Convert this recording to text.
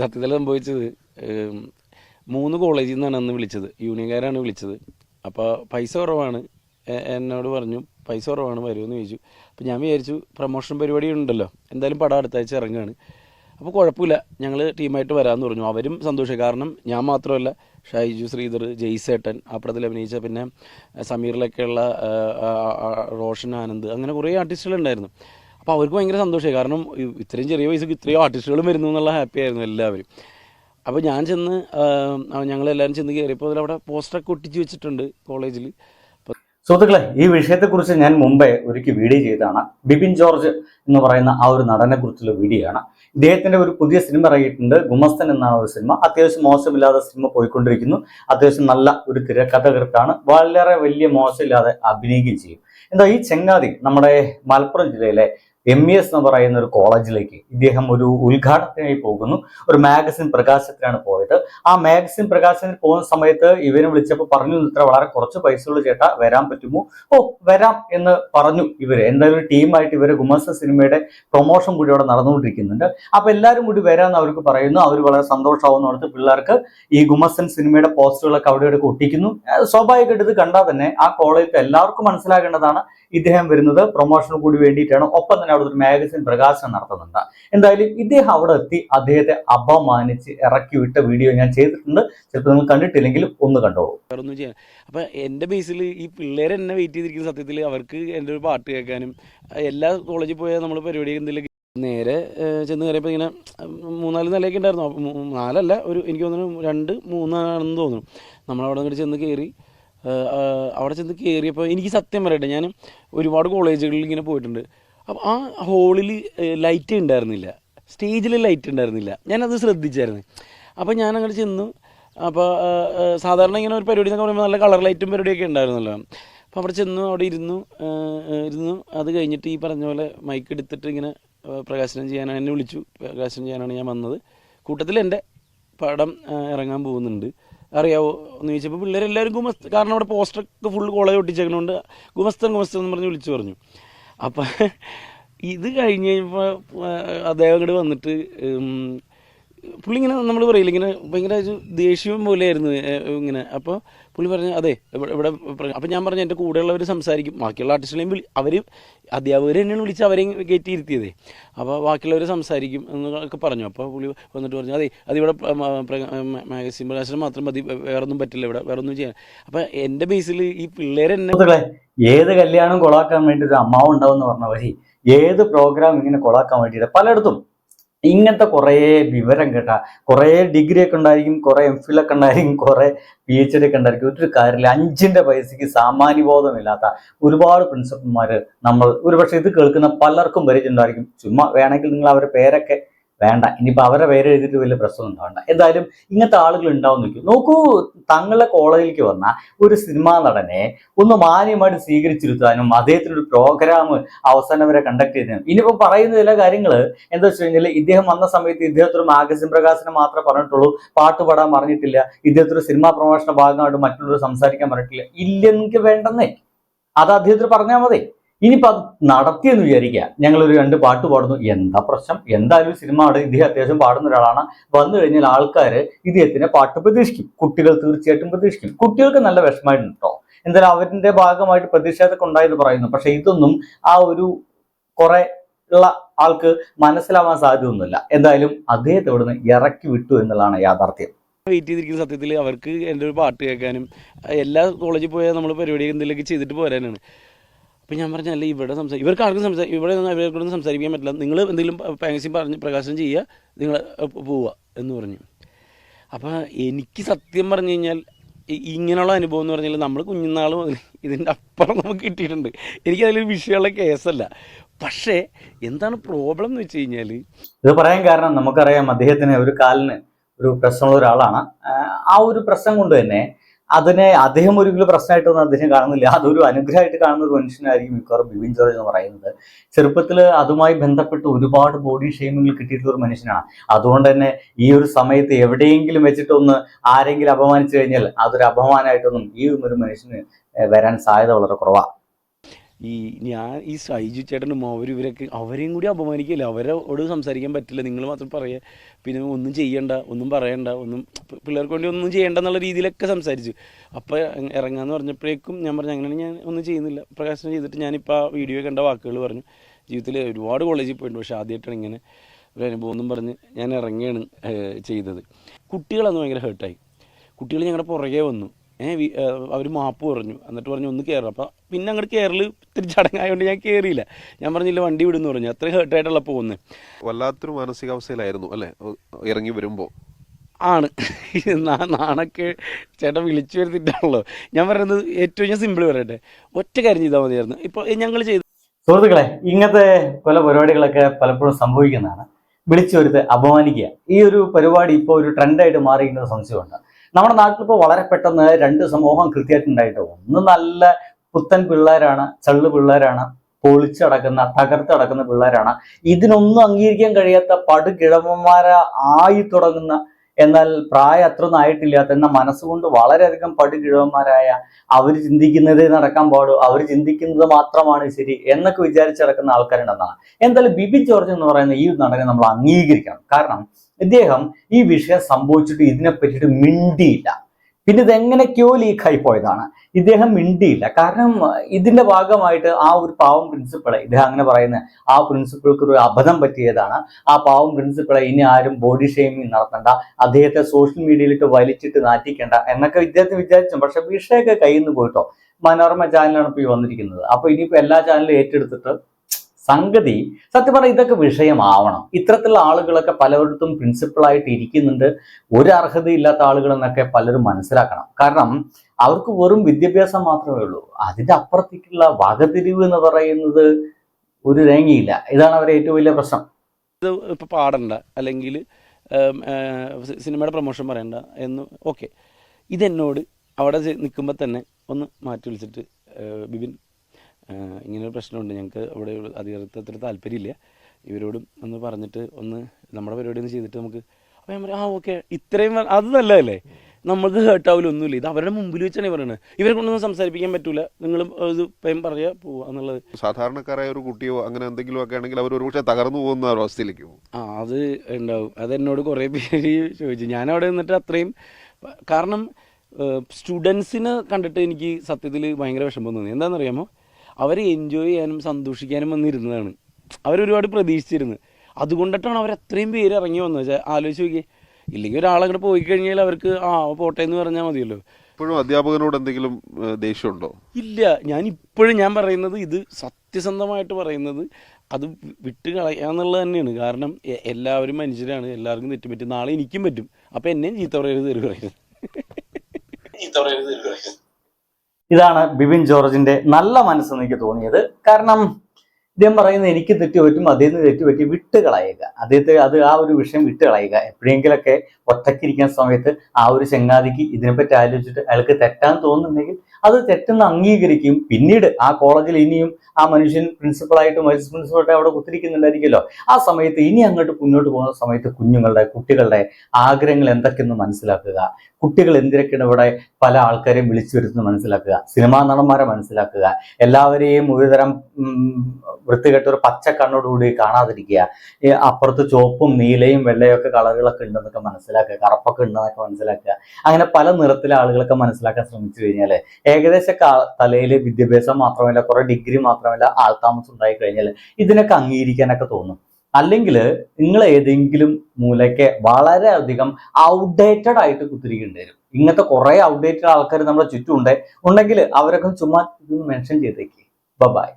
സത്യത്തിൽ സംഭവിച്ചത്. മൂന്ന് കോളേജിൽ നിന്നാണ് അന്ന് വിളിച്ചത്. യൂണിയൻകാരാണ് വിളിച്ചത്. അപ്പോൾ പൈസ കുറവാണ്. എന്നോട് പറഞ്ഞു പൈസ കുറവാണ് വരുമെന്ന് ചോദിച്ചു. അപ്പോൾ ഞാൻ വിചാരിച്ചു പ്രൊമോഷൻ പരിപാടി ഉണ്ടല്ലോ. എന്തായാലും പടം അടുത്ത ആഴ്ച ഇറങ്ങുകയാണ് അപ്പോൾ കുഴപ്പമില്ല. ഞങ്ങൾ ടീമായിട്ട് വരാമെന്ന് പറഞ്ഞു. അവരും സന്തോഷം കാരണം ഞാൻ മാത്രമല്ല ഷൈജു ശ്രീധർ ജയ്സേട്ടൻ ആ പടത്തിൽ അഭിനയിച്ച പിന്നെ സമീറിലൊക്കെയുള്ള റോഷൻ ആനന്ദ് അങ്ങനെ കുറേ ആർട്ടിസ്റ്റുകളുണ്ടായിരുന്നു അപ്പോൾ അവർക്ക് ഭയങ്കര സന്തോഷമായി. കാരണം ഇത്രയും ചെറിയ വയസ്സൊക്കെ ഇത്രയും ആർട്ടിസ്റ്റുകളും വരുന്നു എന്നുള്ള ഹാപ്പി ആയിരുന്നു എല്ലാവരും. അപ്പോൾ ഞാൻ ചെന്ന് ഞങ്ങളെല്ലാവരും ചെന്ന് കയറിയപ്പോൾ അതിൽ അവിടെ പോസ്റ്ററൊക്കെ ഒട്ടിച്ച് വെച്ചിട്ടുണ്ട് കോളേജിൽ സുഹൃത്തുക്കളെ ഈ വിഷയത്തെക്കുറിച്ച് ഞാൻ മുമ്പേ ഒരിക്കൽ വീഡിയോ ചെയ്തതാണ്. ബിപിൻ ജോർജ് എന്ന് പറയുന്ന ആ ഒരു നടനെ കുറിച്ചുള്ള വീഡിയോ ആണ്. ഇദ്ദേഹത്തിന്റെ ഒരു പുതിയ സിനിമ ഇറങ്ങിയിട്ടുണ്ട്. ഗുമസ്തൻ എന്നാണ് ഒരു സിനിമ. അത്യാവശ്യം മോശമില്ലാതെ സിനിമ പോയിക്കൊണ്ടിരിക്കുന്നു. അത്യാവശ്യം നല്ല ഒരു തിരക്കഥകൃത്താണ്. വളരെ വലിയ മോശമില്ലാതെ അഭിനയിക്കുകയും ചെയ്യും. എന്താ ഈ ചെങ്ങാതി നമ്മുടെ മലപ്പുറം ജില്ലയിലെ എം ഇ എസ് എന്ന് പറയുന്ന ഒരു കോളേജിലേക്ക് ഇദ്ദേഹം ഒരു ഉദ്ഘാടനത്തിനായി പോകുന്നു. ഒരു മാഗസിൻ പ്രകാശനത്തിനാണ് പോയത്. ആ മാഗസിൻ പ്രകാശനത്തിന് പോകുന്ന സമയത്ത് ഇവരും വിളിച്ചപ്പോൾ പറഞ്ഞു ഇത്ര വളരെ കുറച്ച് പൈസ പൈസയുള്ള ചേട്ടാ വരാൻ പറ്റുമോ? ഓ വരാം എന്ന് പറഞ്ഞു ഇവർ. എന്തായാലും ഒരു ടീമായിട്ട് ഇവർ ഗുമസ സിനിമയുടെ പ്രൊമോഷൻ കൂടി അവിടെ നടന്നുകൊണ്ടിരിക്കുന്നുണ്ട്. അപ്പൊ എല്ലാവരും കൂടി വരാമെന്ന് അവർക്ക് പറയുന്നു. അവർ വളരെ സന്തോഷമാവുന്ന അടുത്ത് പിള്ളേർക്ക് ഈ ഗുമസൻ സിനിമയുടെ പോസ്റ്ററുകളൊക്കെ അവിടെ ഇവിടെ ഒട്ടിക്കുന്നു സ്വാഭാവികമായിട്ട് ഇത് കണ്ടാൽ തന്നെ ആ കോളേജിൽ എല്ലാവർക്കും മനസ്സിലാകേണ്ടതാണ് ഇദ്ദേഹം വരുന്നത്. പ്രൊമോഷന് കൂടി വേണ്ടിയിട്ടാണ്. ഒപ്പം തന്നെ അവിടെ ഒരു മാഗസിൻ പ്രകാശനം നടത്തുന്നുണ്ട്. എന്തായാലും ഇദ്ദേഹം അവിടെ എത്തി അദ്ദേഹത്തെ അപമാനിച്ച് ഇറക്കി വിട്ട വീഡിയോ ഞാൻ ചെയ്തിട്ടുണ്ട്. ചിലപ്പോൾ നിങ്ങൾ കണ്ടിട്ടില്ലെങ്കിലും ഒന്ന് കണ്ടോളൂ. അപ്പൊ എന്റെ ബേസിൽ ഈ പിള്ളേർ എന്നെ വെയിറ്റ് ചെയ്തിരിക്കുന്ന സത്യത്തിൽ അവർക്ക് എന്റെ ഒരു പാട്ട് കേൾക്കാനും എല്ലാ കോളേജിൽ പോയാൽ നമ്മൾ പരിപാടി എന്തെങ്കിലും നേരെ ചെന്ന് കയറിയപ്പോൾ ഇങ്ങനെ മൂന്നാൽ നിലയൊക്കെ ഉണ്ടായിരുന്നു. നാലല്ല ഒരു എനിക്ക് തോന്നുന്നു രണ്ട് മൂന്നാണെന്ന് തോന്നുന്നു. നമ്മളവിടെ അങ്ങോട്ട് ചെന്ന് കയറി അവിടെ ചെന്ന് കയറിയപ്പോൾ എനിക്ക് സത്യം പറയട്ടെ ഞാൻ ഒരുപാട് കോളേജുകളിൽ ഇങ്ങനെ പോയിട്ടുണ്ട്. അപ്പോൾ ആ ഹോളിൽ ലൈറ്റ് ഉണ്ടായിരുന്നില്ല. സ്റ്റേജിൽ ലൈറ്റ് ഉണ്ടായിരുന്നില്ല. ഞാനത് ശ്രദ്ധിച്ചായിരുന്നു. അപ്പോൾ ഞാൻ അങ്ങോട്ട് ചെന്നു അപ്പോൾ സാധാരണ ഇങ്ങനെ ഒരു പരിപാടി എന്നൊക്കെ പറയുമ്പോൾ നല്ല കളർ ലൈറ്റും പരിപാടിയൊക്കെ ഉണ്ടായിരുന്നല്ലോ. അപ്പോൾ അവിടെ ചെന്നു അവിടെ ഇരുന്നു ഇരുന്നു. അത് കഴിഞ്ഞിട്ട് ഈ പറഞ്ഞ പോലെ മൈക്ക് എടുത്തിട്ട് ഇങ്ങനെ പ്രകാശനം ചെയ്യാനാണ് എന്നെ വിളിച്ചു. പ്രകാശനം ചെയ്യാനാണ് ഞാൻ വന്നത്. കൂട്ടത്തിൽ എന്റെ പടം ഇറങ്ങാൻ പോകുന്നുണ്ട്. അറിയാവോ? എന്ന് ചോദിച്ചപ്പോൾ പിള്ളേരെല്ലാവരും ഗുമസ്ത കാരണം അവിടെ പോസ്റ്ററൊക്കെ ഫുൾ കോളേജ് ഒട്ടിച്ചേക്കണോണ്ട് ഗുമസ്തൻ ഗുമസ്തൻ എന്ന് പറഞ്ഞ് വിളിച്ചു പറഞ്ഞു. അപ്പം ഇത് കഴിഞ്ഞ് കഴിഞ്ഞപ്പോൾ അദ്ദേഹം ഇങ്ങോട്ട് വന്നിട്ട് പുള്ളി ഇങ്ങനെ നമ്മൾ പറയില്ല ഇങ്ങനെ ഭയങ്കര ഒരു ദേഷ്യം പോലെയായിരുന്നു ഇങ്ങനെ. അപ്പോൾ പുള്ളി പറഞ്ഞു അതെ ഇവിടെ അപ്പോൾ ഞാൻ പറഞ്ഞു എന്റെ കൂടെയുള്ളവർ സംസാരിക്കും. ബാക്കിയുള്ള ആർട്ടിസ്റ്റുകളെയും വിളി അവർ അധ്യാപകർ തന്നെയാണ് വിളിച്ച് അവരെയും കയറ്റി അപ്പോൾ ബാക്കിയുള്ളവർ സംസാരിക്കും എന്നൊക്കെ പറഞ്ഞു. അപ്പോൾ പുള്ളി വന്നിട്ട് പറഞ്ഞു അതെ അതിവിടെ മാഗസിൻ പ്രകാശനം മാത്രം മതി വേറൊന്നും പറ്റില്ല ഇവിടെ വേറൊന്നും ചെയ്യാൻ. അപ്പോൾ എന്റെ ബേസിൽ ഈ പിള്ളേരെന്നെ ഏത് കല്യാണം കൊളാക്കാൻ വേണ്ടി ഒരു അമ്മാവ് ഉണ്ടാവും എന്ന് പറഞ്ഞ വഴി ഏത് പ്രോഗ്രാം ഇങ്ങനെ കൊളാക്കാൻ വേണ്ടിയിട്ട് പലയിടത്തും ഇങ്ങനത്തെ കുറേ വിവരം കേട്ട. കുറേ ഡിഗ്രി ഒക്കെ ഉണ്ടായിരിക്കും കുറേ എം ഫിൽ ഒക്കെ ഉണ്ടായിരിക്കും കുറേ പി എച്ച് ഡി ഒക്കെ ഉണ്ടായിരിക്കും. ഒരു കാര്യമില്ല. അഞ്ചിന്റെ പൈസയ്ക്ക് സാമാന്യബോധമില്ലാത്ത ഒരുപാട് പ്രിൻസിപ്പൽമാര് നമ്മൾ ഒരുപക്ഷെ ഇത് കേൾക്കുന്ന പലർക്കും പരിചയമുണ്ടായിരിക്കും ചുമ്മാ വേണമെങ്കിൽ നിങ്ങൾ അവരുടെ പേരൊക്കെ വേണ്ട. ഇനിയിപ്പോൾ അവരുടെ പേര് എഴുതിയിട്ട് വലിയ പ്രശ്നം ഉണ്ടാവണ്ട. എന്തായാലും ഇങ്ങനത്തെ ആളുകൾ ഉണ്ടാവും നിൽക്കും നോക്കൂ തങ്ങളുടെ കോളേജിലേക്ക് വന്ന ഒരു സിനിമാ നടനെ ഒന്ന് മാന്യമായിട്ട് സ്വീകരിച്ചിരുത്താനും അദ്ദേഹത്തിനൊരു പ്രോഗ്രാം അവസാനം വരെ കണ്ടക്ട് ചെയ്തതിനും. ഇനിയിപ്പോൾ പറയുന്ന ചില കാര്യങ്ങൾ എന്താ വെച്ച് കഴിഞ്ഞാൽ ഇദ്ദേഹം വന്ന സമയത്ത് ഇദ്ദേഹത്തിന് മാഗസിൻ പ്രകാശനം മാത്രമേ പറഞ്ഞിട്ടുള്ളൂ. പാട്ട് പാടാൻ പറഞ്ഞിട്ടില്ല. ഇദ്ദേഹത്തിന് സിനിമാ പ്രമോഷന ഭാഗമായിട്ട് മറ്റുള്ളവർ സംസാരിക്കാൻ പറഞ്ഞിട്ടില്ല. ഇല്ലെങ്കിൽ വേണ്ടെന്നേ. അത് അദ്ദേഹത്തിന് പറഞ്ഞാൽ മതി. ഇനിയിപ്പോൾ അത് നടത്തിയെന്ന് വിചാരിക്കുക. ഞങ്ങളൊരു രണ്ട് പാട്ട് പാടുന്നു. എന്താ പ്രശ്നം? എന്തായാലും സിനിമ ആണ് ഇദ്ദേഹം അത്യാവശ്യം പാടുന്ന ഒരാളാണ്. വന്നു കഴിഞ്ഞാൽ ആൾക്കാർ ഇദ്ദേഹത്തിന്റെ പാട്ട് പ്രതീക്ഷിക്കും. കുട്ടികൾ തീർച്ചയായിട്ടും പ്രതീക്ഷിക്കും. കുട്ടികൾക്ക് നല്ല വിഷമമായിട്ടുണ്ട്? കേട്ടോ എന്തായാലും അവരിന്റെ ഭാഗമായിട്ട് പ്രതിഷേധമൊക്കെ ഉണ്ടായെന്ന് പറയുന്നു. പക്ഷെ ഇതൊന്നും ആ ഒരു കുറെ ഉള്ള ആൾക്ക് മനസ്സിലാവാൻ സാധ്യതയൊന്നുമില്ല. എന്തായാലും അദ്ദേഹത്തെ ഇവിടുന്ന് ഇറക്കി വിട്ടു എന്നുള്ളതാണ് യാഥാർത്ഥ്യം. വെയിറ്റ് ചെയ്തിരിക്കുന്ന സത്യത്തിൽ അവർക്ക് എന്റെ ഒരു പാട്ട് കേൾക്കാനും എല്ലാ കോളേജിൽ പോയാൽ നമ്മൾ പരിപാടി എന്തെങ്കിലുമൊക്കെ ചെയ്തിട്ട് പോരാനാണ്. അപ്പം ഞാൻ പറഞ്ഞ അല്ല ഇവിടെ സംസാരിക്കും ഇവർക്ക് ആർക്കും സംസാ ഇവിടെ നിന്ന് ഇവർക്കൊന്നും സംസാരിക്കാൻ പറ്റില്ല. നിങ്ങൾ എന്തെങ്കിലും പാങ്സി പറഞ്ഞ് പ്രകാശനം ചെയ്യുക നിങ്ങൾ പോവുക എന്ന് പറഞ്ഞു. അപ്പോൾ എനിക്ക് സത്യം പറഞ്ഞു കഴിഞ്ഞാൽ ഇങ്ങനെയുള്ള അനുഭവം എന്ന് പറഞ്ഞാൽ നമ്മൾ കുഞ്ഞുനാൾ മുതൽ ഇതിന്റെ അപ്പുറം നമുക്ക് കിട്ടിയിട്ടുണ്ട്. എനിക്കതിൽ വിഷയമുള്ള കേസല്ല. പക്ഷേ എന്താണ് പ്രോബ്ലം എന്ന് വെച്ച് കഴിഞ്ഞാൽ ഇത് പറയാൻ കാരണം നമുക്കറിയാം അദ്ദേഹത്തിന് ഒരു കാലിന് ഒരു പ്രശ്നമുള്ള ഒരാളാണ്. ആ ഒരു പ്രശ്നം കൊണ്ട് തന്നെ അതിനെ അദ്ദേഹം ഒരിക്കലും പ്രശ്നമായിട്ടൊന്നും അദ്ദേഹം കാണുന്നില്ല. അതൊരു അനുഗ്രഹമായിട്ട് കാണുന്ന ഒരു മനുഷ്യനായിരിക്കും മിക്കവാറും ബിബിൻ ജോർജ് എന്ന് പറയുന്നത്. ചെറുപ്പത്തിൽ അതുമായി ബന്ധപ്പെട്ട് ഒരുപാട് ബോഡി ഷെയിമിങ്ങൾ കിട്ടിയിട്ടുള്ള ഒരു മനുഷ്യനാണ്. അതുകൊണ്ട് തന്നെ ഈ ഒരു സമയത്ത് എവിടെയെങ്കിലും വെച്ചിട്ടൊന്ന് ആരെങ്കിലും അപമാനിച്ചു കഴിഞ്ഞാൽ അതൊരു അപമാനമായിട്ടൊന്നും ഈ ഒരു മനുഷ്യന് വരാൻ സാധ്യത വളരെ കുറവാണ് ഈ ഞാൻ ഈ സൈജു ചേട്ടനും അവർ ഇവരൊക്കെ അവരെയും കൂടി അപമാനിക്കില്ല അവരോട് സംസാരിക്കാൻ പറ്റില്ല. നിങ്ങൾ മാത്രം പറയുക പിന്നെ ഒന്നും ചെയ്യണ്ട ഒന്നും പറയണ്ട ഒന്നും പിള്ളേർക്ക് വേണ്ടി ഒന്നും ചെയ്യണ്ട എന്നുള്ള രീതിയിലൊക്കെ സംസാരിച്ചു. അപ്പോൾ ഇറങ്ങാന്ന് പറഞ്ഞപ്പോഴേക്കും ഞാൻ പറഞ്ഞു അങ്ങനെ ഞാൻ ഒന്നും ചെയ്യുന്നില്ല. പ്രകാശനം ചെയ്തിട്ട് ഞാനിപ്പോൾ ആ വീഡിയോ കണ്ട വാക്കുകൾ പറഞ്ഞു. ജീവിതത്തിൽ ഒരുപാട് കോളേജിൽ പോയിട്ടുണ്ട്. പക്ഷേ ആദ്യമായിട്ടാണ് ഇങ്ങനെ ഒരു അനുഭവം എന്നും പറഞ്ഞ് ഞാൻ ഇറങ്ങിയാണ് ചെയ്തത്. കുട്ടികളന്ന് ഭയങ്കര ഹേർട്ടായി കുട്ടികൾ ഞങ്ങളുടെ പുറകെ വന്നു. അവർ മാപ്പ് പറഞ്ഞു. എന്നിട്ട് പറഞ്ഞു ഒന്ന് കയറും അപ്പം പിന്നെ അങ്ങോട്ട് കയറൽ ഇത്തിരി ചടങ്ങായതുകൊണ്ട് ഞാൻ കയറിയില്ല ഞാൻ പറഞ്ഞില്ല വണ്ടി വിടുന്നു പറഞ്ഞു. അത്ര ഹേർട്ടായിട്ടുള്ള പോകുന്നത് വല്ലാത്തൊരു മാനസികാവസ്ഥയിലായിരുന്നു അല്ലേ? ഇറങ്ങി വരുമ്പോൾ ആണ്. നാ- നാണൊക്കെ ചേട്ടൻ വിളിച്ചു വരുത്തിട്ടാണല്ലോ. ഞാൻ പറയുന്നത് ഏറ്റവും ഞാൻ സിമ്പിൾ പറയട്ടെ. ഒറ്റ കാര്യം ചെയ്താൽ മതിയായിരുന്നു. ഇപ്പോൾ ഞങ്ങൾ ചെയ്തു സുഹൃത്തുക്കളെ ഇങ്ങനത്തെ പല പരിപാടികളൊക്കെ പലപ്പോഴും സംഭവിക്കുന്നതാണ്. വിളിച്ചു വരുത്ത് അപമാനിക്കുക. ഈ ഒരു പരിപാടി ഇപ്പോൾ ഒരു ട്രെൻഡായിട്ട് മാറിയിരിക്കുന്ന സംശയമുണ്ട്. നമ്മുടെ നാട്ടിലിപ്പോൾ വളരെ പെട്ടെന്ന് രണ്ട് സമൂഹം കൃത്യമായിട്ടുണ്ടായിട്ട്. ഒന്ന് നല്ല പുത്തൻ പിള്ളേരാണ് ചള്ളു പിള്ളേരാണ് പൊളിച്ചടക്കുന്ന തകർത്തടക്കുന്ന പിള്ളേരാണ്. ഇതിനൊന്നും അംഗീകരിക്കാൻ കഴിയാത്ത പടുകിഴമന്മാരെ ആയി തുടങ്ങുന്ന എന്നാൽ പ്രായം അത്രയൊന്നും ആയിട്ടില്ലാത്ത എന്നാൽ മനസ്സുകൊണ്ട് വളരെയധികം പടുകിഴവന്മാരായ അവർ ചിന്തിക്കുന്നതേ നടക്കാൻ പാടൂ അവർ ചിന്തിക്കുന്നത് മാത്രമാണ് ശരി എന്നൊക്കെ വിചാരിച്ച് നടക്കുന്ന ആൾക്കാരുണ്ടെന്നാണ്. എന്തായാലും ബിബി ജോർജ് എന്ന് പറയുന്ന ഈ നടനെ നമ്മൾ അംഗീകരിക്കണം. കാരണം ഇദ്ദേഹം ഈ വിഷയം സംഭവിച്ചിട്ട് ഇതിനെ പറ്റിയിട്ട് മിണ്ടിയില്ല. പിന്നെ ഇത് എങ്ങനെയൊക്കെയോ ലീക്കായി പോയതാണ്? ഇദ്ദേഹം മിണ്ടിയില്ല. കാരണം ഇതിന്റെ ഭാഗമായിട്ട് ആ ഒരു പാവം പ്രിൻസിപ്പളെ ഇദ്ദേഹം അങ്ങനെ പറയുന്നത് ആ പ്രിൻസിപ്പൾക്ക് ഒരു അബദ്ധം പറ്റിയതാണ്. ആ പാവം പ്രിൻസിപ്പളെ ഇനി ആരും ബോഡി ഷെയിമിങ് നടത്തണ്ട. അദ്ദേഹത്തെ സോഷ്യൽ മീഡിയയിലേക്ക് വലിച്ചിട്ട് നാറ്റിക്കണ്ട എന്നൊക്കെ ഇദ്ദേഹത്തിന് വിചാരിച്ചു. പക്ഷെ വിഷയമൊക്കെ കയ്യിൽ നിന്ന് പോയിട്ടോ. മനോരമ ചാനലാണ് ഇപ്പോൾ ഈ വന്നിരിക്കുന്നത്. അപ്പൊ ഇനിയിപ്പോ എല്ലാ ചാനലും ഏറ്റെടുത്തിട്ട് സംഗതി സത്യം പറഞ്ഞാൽ ഇതൊക്കെ വിഷയമാവണം. ഇത്തരത്തിലുള്ള ആളുകളൊക്കെ പലയിടത്തും പ്രിൻസിപ്പളായിട്ട് ഇരിക്കുന്നുണ്ട്. ഒരു അർഹതയില്ലാത്ത ആളുകൾ എന്നൊക്കെ പലരും മനസ്സിലാക്കണം. കാരണം അവർക്ക് വെറും വിദ്യാഭ്യാസം മാത്രമേ ഉള്ളൂ. അതിന്റെ അപ്പുറത്തേക്കുള്ള വകതിരിവ് എന്ന് പറയുന്നത് ഒരു തേങ്ങയില്ല ഇതാണ് അവരെ ഏറ്റവും വലിയ പ്രശ്നം. ഇത് ഇപ്പോൾ പാടണ്ട. അല്ലെങ്കിൽ സിനിമയുടെ പ്രൊമോഷൻ പറയണ്ട എന്ന്. ഓക്കെ. ഇതെന്നോട് അവിടെ നിൽക്കുമ്പോൾ തന്നെ ഒന്ന് മാറ്റി വിളിച്ചിട്ട് ബിബിൻ ഏഹ്, ഇങ്ങനെ ഒരു പ്രശ്നമുണ്ട്. ഞങ്ങൾക്ക് അവിടെ അധികാരത്തിൽ അത്ര താല്പര്യമില്ല. ഇവരോടും ഒന്ന് പറഞ്ഞിട്ട് ഒന്ന് നമ്മുടെ പരിപാടി ഒന്ന് ചെയ്തിട്ട് നമുക്ക് അപ്പോൾ ഞാൻ പറയും ആ ഓക്കെ ഇത്രയും അത് നല്ലതല്ലേ? നമ്മൾക്ക് ഹേർട്ട് ആവില്ല ഒന്നുമില്ല ഇത് അവരുടെ മുമ്പിൽ വെച്ചാണ് പറയുന്നത് ഇവരെ കൊണ്ടൊന്നും സംസാരിപ്പിക്കാൻ പറ്റൂല. നിങ്ങൾ ഇത് പയം പറയുക പോവുക എന്നുള്ളത്. സാധാരണക്കാരായ ഒരു കുട്ടിയോ അങ്ങനെ എന്തെങ്കിലും ഒക്കെ ആണെങ്കിൽ അവർ ഒരുപക്ഷെ തകർന്നു പോകുന്ന അവസ്ഥയിലേക്ക് പോകും. ആ അത് ഉണ്ടാവും. അത് എന്നോട് കുറേ പേര് ചോദിച്ചു. ഞാൻ അവിടെ നിന്നിട്ട് അത്രയും കാരണം സ്റ്റുഡൻസിനെ കണ്ടിട്ട് എനിക്ക് സത്യത്തിൽ ഭയങ്കര വിഷമം തോന്നി. എന്താണെന്നറിയാമോ? അവർ എൻജോയ് ചെയ്യാനും സന്തോഷിക്കാനും വന്നിരുന്നതാണ്. അവരൊരുപാട് പ്രതീക്ഷിച്ചിരുന്നു. അതുകൊണ്ടിട്ടാണ് അവർ അത്രയും പേര് ഇറങ്ങി വന്നത്. വെച്ചാൽ ആലോചിച്ച് നോക്കിയേ ഇല്ലെങ്കിൽ ഒരാളങ്ങോട്ട് പോയി കഴിഞ്ഞാൽ അവർക്ക് ആ പോട്ടെ എന്ന് പറഞ്ഞാൽ മതിയല്ലോ. ഇപ്പോഴും അധ്യാപകനോട് എന്തെങ്കിലും ദേഷ്യമുണ്ടോ? ഇല്ല. ഞാൻ ഇപ്പോഴും ഞാൻ പറയുന്നത് ഇത് സത്യസന്ധമായിട്ട് പറയുന്നത് അത് വിട്ട് കളയാന്നുള്ളത് തന്നെയാണ്. കാരണം എല്ലാവരും മനുഷ്യരാണ്. എല്ലാവർക്കും തെറ്റും പറ്റും. നാളെ എനിക്കും പറ്റും. അപ്പം എന്നെയും ചീത്ത പറയരുത് പറയരുത് ചീത്ത പറയരുത് പറയരുത് ഇതാണ് ബിബിൻ ജോർജിന്റെ നല്ല മനസ്സെന്ന് എനിക്ക് തോന്നിയത്. കാരണം ഇദ്ദേഹം പറയുന്നത് എനിക്ക് തെറ്റുപറ്റും അദ്ദേഹത്തിന് തെറ്റ് പറ്റി വിട്ട് കളയുക അദ്ദേഹത്തെ അത് ആ ഒരു വിഷയം വിട്ട് കളയുക എപ്പോഴെങ്കിലൊക്കെ ഒറ്റക്കിരിക്കുന്ന സമയത്ത് ആ ഒരു ചങ്ങാതിക്ക് ഇതിനെപ്പറ്റി ആലോചിച്ചിട്ട് അയാൾക്ക് തെറ്റാൻ തോന്നുന്നുണ്ടെങ്കിൽ അത് തെറ്റെന്ന് അംഗീകരിക്കും. പിന്നീട് ആ കോളേജിൽ ഇനിയും ആ മനുഷ്യൻ പ്രിൻസിപ്പളായിട്ടും വൈസ് പ്രിൻസിപ്പളായിട്ടും അവിടെ കുത്തിരിക്കുന്നുണ്ടായിരിക്കുമല്ലോ. ആ സമയത്ത് ഇനി അങ്ങോട്ട് മുന്നോട്ട് പോകുന്ന സമയത്ത് കുഞ്ഞുങ്ങളുടെ കുട്ടികളുടെ ആഗ്രഹങ്ങൾ എന്തൊക്കെയെന്ന് മനസ്സിലാക്കുക. കുട്ടികൾ എന്തിനൊക്കെയാണ് ഇവിടെ പല ആൾക്കാരെയും വിളിച്ചു വരുത്തുന്നത് മനസ്സിലാക്കുക. സിനിമാ നടന്മാരെ മനസ്സിലാക്കുക. എല്ലാവരെയും ഒരുതരം വൃത്തികെട്ട ഒരു പച്ച കണ്ണോടുകൂടി കാണാതിരിക്കുക. അപ്പുറത്ത് ചുവപ്പും നീലയും വെള്ളയും ഒക്കെ കളറുകളൊക്കെ ഉണ്ടെന്നൊക്കെ മനസ്സിലാക്കുക. കറുപ്പൊക്കെ ഉണ്ടെന്നൊക്കെ മനസ്സിലാക്കുക. അങ്ങനെ പല നിറത്തിലെ ആളുകളൊക്കെ മനസ്സിലാക്കാൻ ശ്രമിച്ചു കഴിഞ്ഞാൽ ഏകദേശം തലയിൽ വിദ്യാഭ്യാസം മാത്രമല്ല കുറെ ഡിഗ്രി മാത്രമല്ല ആൾതാമസം ഉണ്ടായി കഴിഞ്ഞാൽ ഇതിനൊക്കെ അംഗീകരിക്കാനൊക്കെ തോന്നും. അല്ലെങ്കിൽ നിങ്ങൾ ഏതെങ്കിലും മൂലയ്ക്ക് വളരെയധികം ഔട്ട്ഡേറ്റഡ് ആയിട്ട് കുത്തിരിക്കേണ്ടി വരും. ഇങ്ങനത്തെ കുറെ ഔട്ട്ഡേറ്റഡ് ആൾക്കാർ നമ്മുടെ ചുറ്റും ഉണ്ട്. ഉണ്ടെങ്കിൽ അവരൊക്കെ ചുമ്മാ മെൻഷൻ ചെയ്തേക്ക്. ബൈ